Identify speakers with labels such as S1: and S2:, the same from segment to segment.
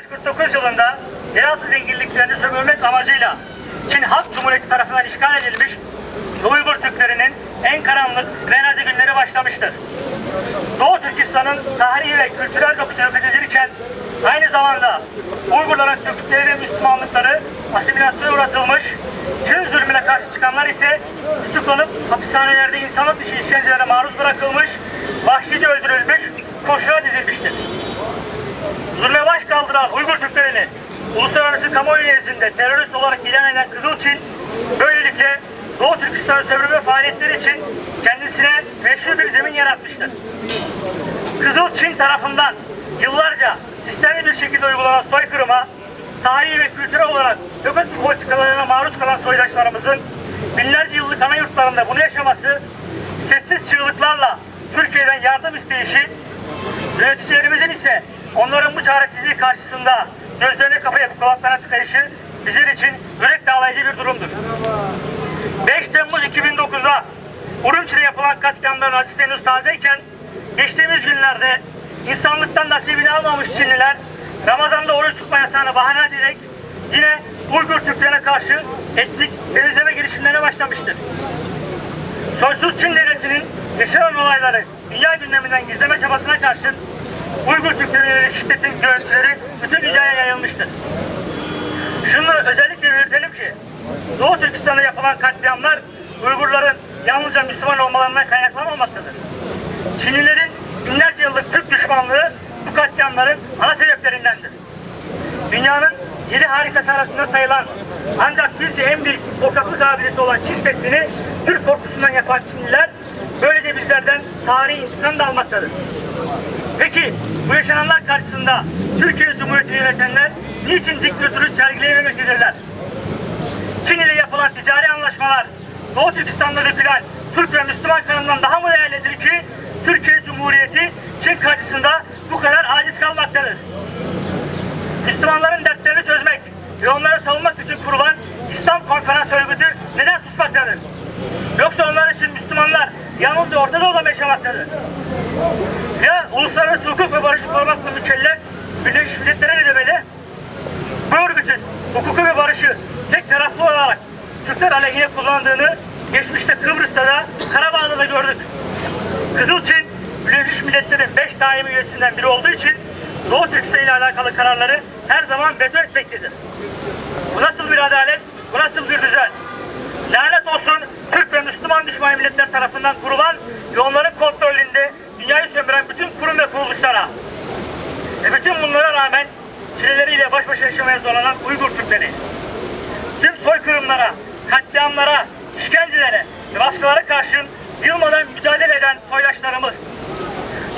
S1: 1949 yılında yeraltı zenginliklerini sömürmek amacıyla Çin Halk Cumhuriyeti tarafından işgal edilmiş Uygur Türklerinin en karanlık ve acı günleri başlamıştır. Doğu Türkistan'ın tarihi ve kültürel dokusu yok edilirken aynı zamanda Uygurların Türkleri ve Müslümanlıkları asimilasyona uğratılmış, Çin zulmüne karşı çıkanlar ise tutuklanıp hapishanelerde insanlık dışı işkencelere maruz bırakılmış, vahşice öldürülmüş, kurşuna dizilmiştir. Zulme baş kaldıran Uygur Türklerini uluslararası kamuoyu nezdinde terörist olarak ilan eden Kızılçin, böylelikle Doğu Türkistan sömürme faaliyetleri için kendisine meşhur bir zemin yaratmıştır. Kızıl Çin tarafından yıllarca sistemli bir şekilde uygulanan soykırıma, tarihi ve kültürel olarak hükümet politikalarına maruz kalan soydaşlarımızın binlerce yıllık ana yurtlarında bunu yaşaması, sessiz çığlıklarla Türkiye'den yardım isteyişi, yöneticilerimizin ise onların bu çaresizliği karşısında gözlerini kapayıp kulaklarına tıkayışı bizler için yürek dağlayıcı bir durumdur. 5 Temmuz 2009'da Urumçi'de yapılan katliamların acısı henüz tazeyken geçtiğimiz günlerde insanlıktan nasibini almamış Çinliler Ramazan'da oruç tutma yasağını bahane ederek yine Uygur Türklerine karşı etnik temizleme girişimlerine başlamıştır. Soysuz Çin devletinin yaşanan olayları dünya gündeminden gizleme çabasına karşın Uygur Türklerine şiddetin görüntüleri bütün dünyaya yayılmıştır. Şunu özellikle belirtelim ki Doğu Türkistan'da yapılan katliamlar Uygurların yalnızca Müslüman olmalarından kaynaklanmamaktadır. Çinlilerin binlerce yıllık Türk düşmanlığı bu katliamların ana sebeplerindendir. Dünyanın yedi harikası arasında sayılan ancak birce en büyük korkaklık abidesi olan Çin Seddi'ni Türk korkusundan yapan Çinliler böylece bizlerden tarihi intikam da almaktadır. Peki karşısında Türkiye Cumhuriyeti yönetenler niçin dik duruş sergileyememektedirler? Çin ile yapılan ticari anlaşmalar Doğu Türkistan'da dökülen Türk ve Müslüman kanından daha mı değerlidir ki Türkiye Cumhuriyeti Çin karşısında bu kadar aciz kalmaktadır? Müslümanların dertlerini çözmek ve onları savunmak için kurulan İslam Konferans Örgütü neden susmaktadır? Yoksa onlar için Müslümanlar yalnızca Orta Doğu'da mı yaşamaktadır? Ya uluslararası hukuk ve barışı korumakla mükellef Birleşmiş Milletler'e ne demeli? Bu örgütün hukuku ve barışı tek taraflı olarak Türkler aleyhine kullandığını geçmişte Kıbrıs'ta da Karabağ'da da gördük. Kızılçin Birleşmiş Milletler'in 5 daimi üyesinden biri olduğu için Doğu Türkistan ile alakalı kararları her zaman veto etmektedir. Bu nasıl bir adalet, bu nasıl bir düzen? Lanet olsun Müslüman düşman milletler tarafından kurulan ve onların kontrolünde dünyayı sömüren bütün kurum ve kuruluşlara. Ve bütün bunlara rağmen çileleriyle baş başa yaşamaya zorlanan Uygur Türkleri. Tüm soykırımlara, katliamlara, işkencelere ve baskılara karşın yılmadan mücadele eden soydaşlarımız.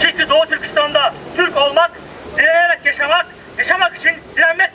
S1: Çünkü Doğu Türkistan'da Türk olmak, direnerek yaşamak, yaşamak için direnmek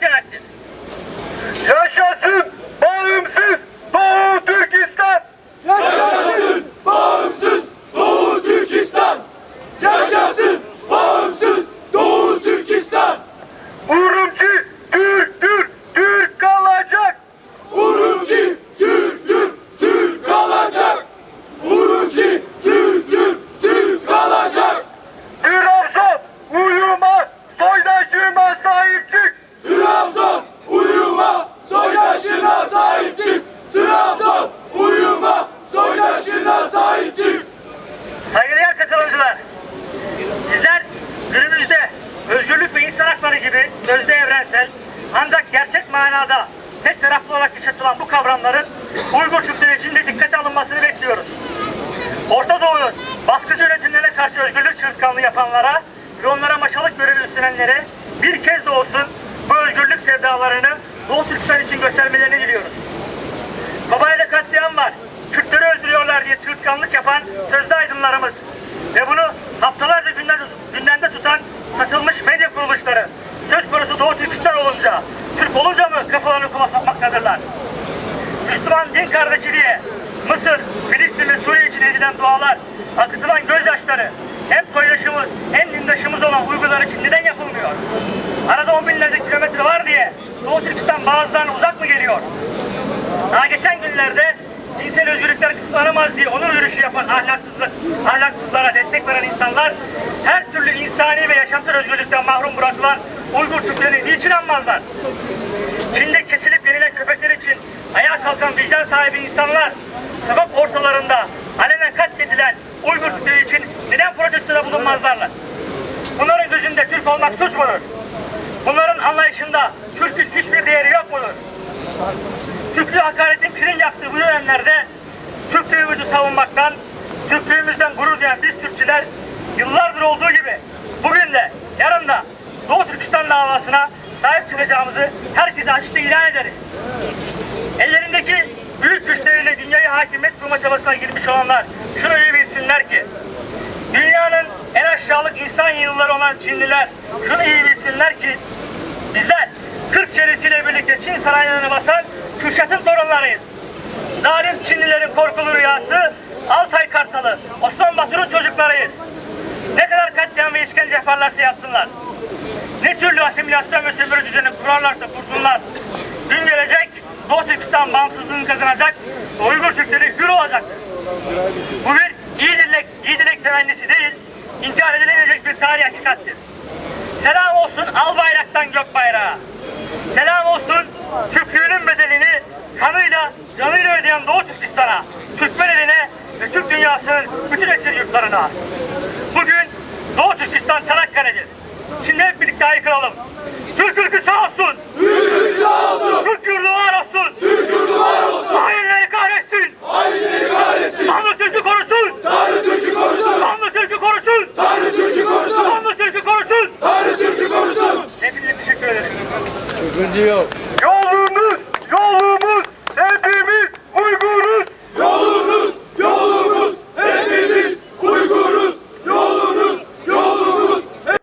S1: gibi sözde evrensel ancak gerçek manada tek taraflı olarak yaşatılan bu kavramların Uygur Türkleri için de dikkate alınmasını bekliyoruz. Orta Doğu'nun baskıcı yönetimlerine karşı özgürlük çığırtkanlığı yapanlara ve onlara maşalık görevi üstlenenlere bir kez de olsun bu özgürlük sevdalarını Doğu Türkistan için göstermelerini diliyoruz. Babayla katliam var. Müslüman din kardeşi diye Mısır, Filistin ve Suriye için edilen dualar, akıtılan gözyaşları hem soydaşımız hem dindaşımız olan Uygurlar için neden yapılmıyor? Arada on binlerce kilometre var diye Doğu Türkistan bazılarına uzak mı geliyor? Daha geçen günlerde cinsel özgürlükler kısıtlanamaz diye onur yürüyüşü yapan ahlaksızlık, ahlaksızlara destek veren insanlar her türlü insani ve yaşamsal özgürlükten mahrum bırakılan Uygur Türklerini niçin anmazlar? Çin'de ayağa kalkan vicdan sahibi insanlar sokak ortalarında alenen katledilen Uygur Türkleri için neden protestoda bulunmazlarlar? Bunların gözünde Türk olmak suç mudur? Bunların anlayışında Türk'ün hiçbir değeri yok mudur? Türklüğü hakaretin kirin yaktığı bu dönemlerde Türklüğümüzü savunmaktan, Türklüğümüzden gurur duyan biz Türkçüler yıllardır olduğu gibi bugün de yarın da Doğu Türkistan davasına sahip çıkacağımızı herkese açıkça ilan ederiz. Ellerindeki büyük güçleriyle dünyayı hakimiyet kurma çabasına girmiş olanlar iyi bilsinler ki dünyanın en aşağılık insan yığınları olan Çinliler şunu iyi bilsinler ki bizler 40 çerisiyle birlikte Çin saraylarını basan Kürşat'ın torunlarıyız. Zalim Çinlilerin korkulu rüyası Altay Kartalı, Osman Batur'un çocuklarıyız. Ne kadar katliam ve işkence yaparlarsa yapsınlar. Ne türlü asimilasyon ve sömürü düzeni kurarlarsa kursunlar. Gün gelecek, Doğu Türkistan bağımsızlığını kazanacak, Uygur Türkleri hür olacak. Bu bir iyi dilek, iyi dilek temennisi değil, inkar edilemeyecek bir tarih hakikattir. Selam olsun al bayraktan gök bayrağı. Selam olsun Türklüğünün bedelini kanıyla, canıyla ödeyen Doğu Türkistan'a, Türkmen eline ve Türk dünyasının bütün esir yurtlarına. Bugün Doğu Türkistan Çanakkale'dir. Şimdi hep birlikte haykıralım. Türk ırkı sağ olsun. Good
S2: deal.